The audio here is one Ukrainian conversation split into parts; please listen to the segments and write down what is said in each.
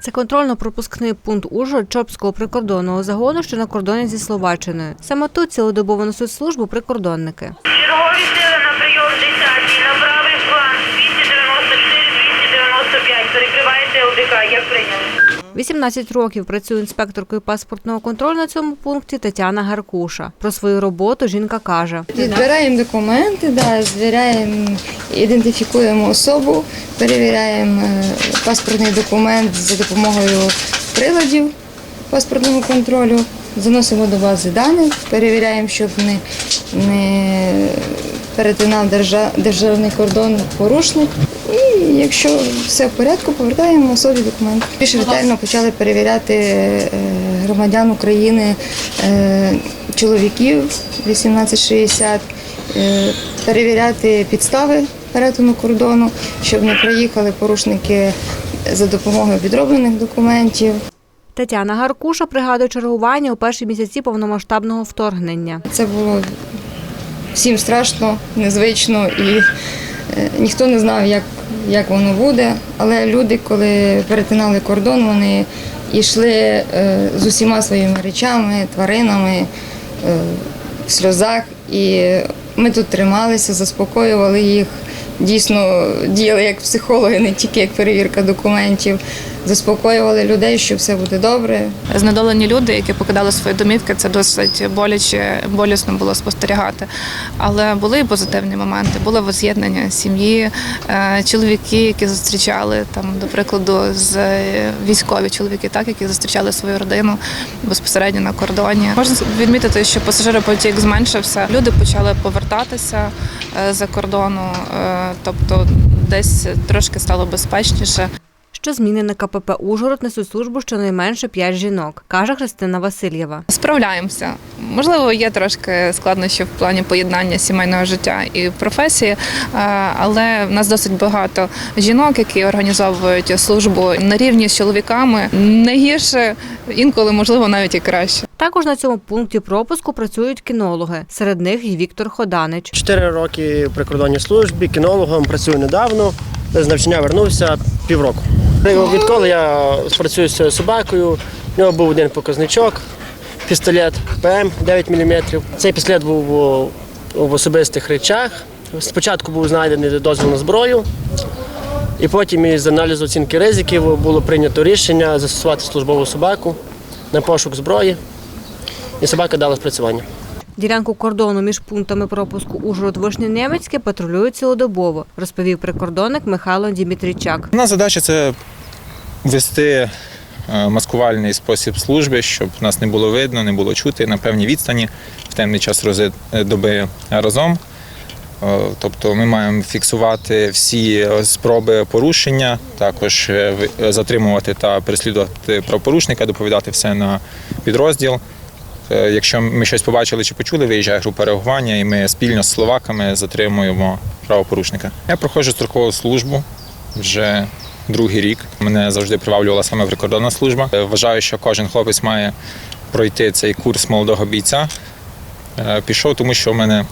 Це контрольно-пропускний пункт Ужгород Чопського прикордонного загону, що на кордоні зі Словаччиною. Саме тут цілодобово несуть службу прикордонники. Чергові 18 років працює інспекторкою паспортного контролю на цьому пункті Тетяна Гаркуша. Про свою роботу жінка каже. Відбираємо документи, да, звіряємо, ідентифікуємо особу, перевіряємо е, паспортний документ за допомогою приладів паспортного контролю, заносимо до бази даних, перевіряємо, щоб не, не перетинав держа- державний кордон порушник. І якщо все в порядку, повертаємо особі документ. Більш ретельно почали перевіряти е, громадян України, е, чоловіків 1860, е, перевіряти підстави перетину кордону, щоб не проїхали порушники за допомогою підроблених документів. Тетяна Гаркуша пригадує чергування у перші місяці повномасштабного вторгнення. Це було всім страшно, незвично і ніхто не знав, як, як воно буде. Але люди, коли перетинали кордон, вони йшли е, з усіма своїми речами, тваринами е, в сльозах. І ми тут трималися, заспокоювали їх. Дійсно діяли як психологи, не тільки як перевірка документів. Заспокоювали людей, що все буде добре, Знедолені люди, які покидали свої домівки, це досить боляче, болісно було спостерігати. Але були і позитивні моменти. Було воз'єднання сім'ї, е, чоловіки, які зустрічали там, до прикладу, з е, військові чоловіки, так які зустрічали свою родину безпосередньо на кордоні. Можна відмітити, що пасажиропотік зменшився. Люди почали повертатися е, за кордону, тобто десь трошки стало безпечніше. Що зміни на КПП Ужгород несуть службу щонайменше 5 жінок, каже Христина Васильєва. Справляємося. Можливо, є трошки складнощі в плані поєднання сімейного життя і професії, е, але в нас досить багато жінок, які організовують службу на рівні з чоловіками. Не гірше, інколи, можливо, навіть і краще. Також на цьому пункті пропуску працюють кінологи. Серед них і Віктор Ходанич. Чотири роки в прикордонній службі, кінологом працюю недавно. З навчання вернувся півроку. Відколи я працюю з цією собакою, в нього був один показничок, пістолет ПМ 9 мм. Цей пістолет був в особистих речах. Спочатку був знайдений дозвіл на зброю, і потім із аналізу оцінки ризиків було прийнято рішення застосувати службову собаку на пошук зброї, і собака дала спрацювання. Ділянку кордону між пунктами пропуску Ужгород Вишняневецьке патрулюють цілодобово, розповів прикордонник Михайло Дімітрійчак. Наша задача це вести е, маскувальний спосіб служби, щоб нас не було видно, не було чути на певній відстані в темний час е, доби разом. Е, Тобто ми маємо фіксувати всі спроби порушення, також затримувати та переслідувати правопорушника, доповідати все на підрозділ. Е, Якщо ми щось побачили чи почули, виїжджає група реагування, і ми спільно з словаками затримуємо правопорушника. Я проходжу строкову службу вже другий рік. Мене завжди приваблювала саме прикордонна служба. Е, Вважаю, що кожен хлопець має пройти цей курс молодого бійця. Е, Пішов, тому що в мене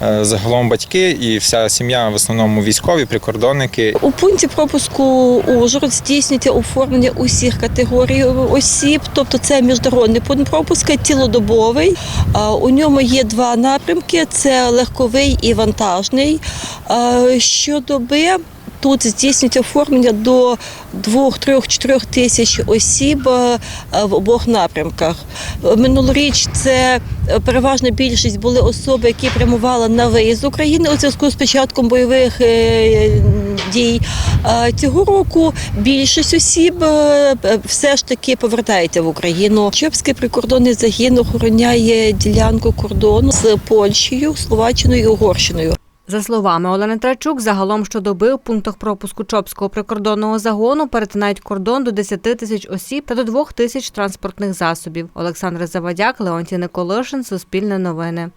загалом батьки і вся сім'я в основному військові, прикордонники. У пункті пропуску Ужгород здійснюється оформлення усіх категорій осіб, тобто це міжнародний пункт пропуска, цілодобовий. У ньому є два напрямки: це легковий і вантажний. Щодоби тут здійснюється оформлення до 2, 3, 4 тисяч осіб е, в обох напрямках. Минулоріч це е, переважна більшість були особи, які прямували на виїзд України у зв'язку з початком бойових е, дій. Цього року більшість осіб е, все ж таки повертається в Україну. Чопський прикордонний загін охороняє ділянку кордону з Польщею, Словаччиною і Угорщиною. За словами Олени Трачук, загалом щодоби у пунктах пропуску Чопського прикордонного загону перетинають кордон до 10 тисяч осіб та до 2 тисяч транспортних засобів. Олександр Завадяк, Леонтій Николишин, Суспільне новини.